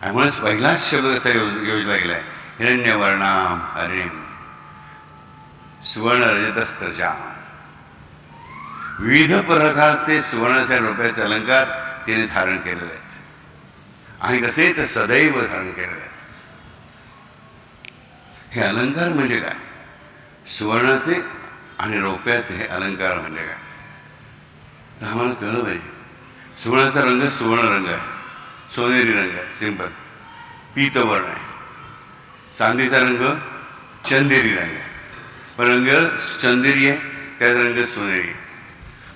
आणि म्हणूनच पहिलाच शब्द कसा योज योजला गेला आहे हिरण्यवर्णाम हरिम सुवर्ण रजतस्तर्जा विविध प्रकारचे सुवर्णाचे रुपयाचे अलंकार तिने धारण केलेले आहेत आणि कसे तर सदैव धारण केलेले आहेत हे अलंकार म्हणजे काय सुवर्णाचे आणि रौप्याचे हे अलंकार म्हणजे काय आम्हाला कळलं पाहिजे सुवर्णाचा रंग सुवर्ण रंग आहे सोनेरी रंग आहे सिंपल पीतवर्ण आहे. चांदीचा रंग चंदेरी रंग आहे. पण रंग चंदेरी आहे त्याचा रंग सोनेरी आहे.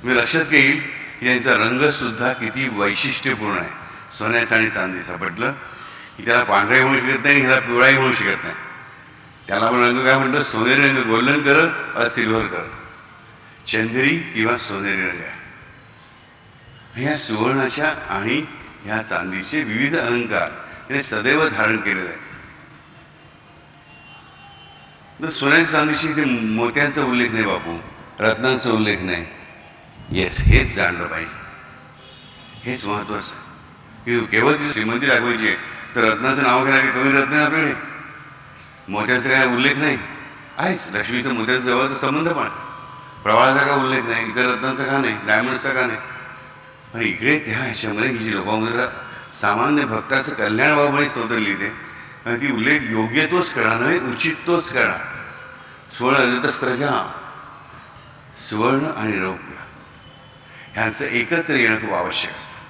मी लक्षात घेईल की त्यांचा रंगसुद्धा किती वैशिष्ट्यपूर्ण आहे. सोन्याचा आणि चांदीचा. पटलं की त्याला पांढराही होऊ शकत नाही ह्याला पिवळाही होऊ शकत नाही. त्याला आपण रंग काय म्हणतो? सोनेरी रंग गोल्डन कलर और सिल्वर कर. चंदेरी किंवा सोनेरी रंग आहे. ह्या सुवर्णाच्या आणि ह्या चांदीचे विविध अलंकार याने सदैव धारण केलेले आहेत. तर सोन्याच्या चांदीशी ते मोत्यांचा उल्लेख नाही बापू रत्नांचा उल्लेख नाही. येस हेच जाणलं पाहिजे. हेच महत्वाचं आहे. की केवळ ती श्रीमंती दाखवायची आहे तर रत्नाचं नाव घेणार कमी रत्न आहे आपल्याकडे मोत्याचा काय उल्लेख नाही. आहेच लक्ष्मीचं मोत्याचा जवळचा संबंध पण प्रवाळाचा का उल्लेख नाही इतर रत्नांचा का नाही डायमंडचा का नाही. पण इकडे त्या ह्याच्यामध्ये ही लोपामुद्रा सामान्य भक्ताचं कल्याण व्हावं स्तोत्र लिहिते. आणि ती उल्लेख योग्य तोच करा नव्हे उचित तोच करा. सुवर्ण रजतस्त्रजा सुवर्ण आणि रौप्य. ह्यांचं एकत्र येणं खूप आवश्यक असतं.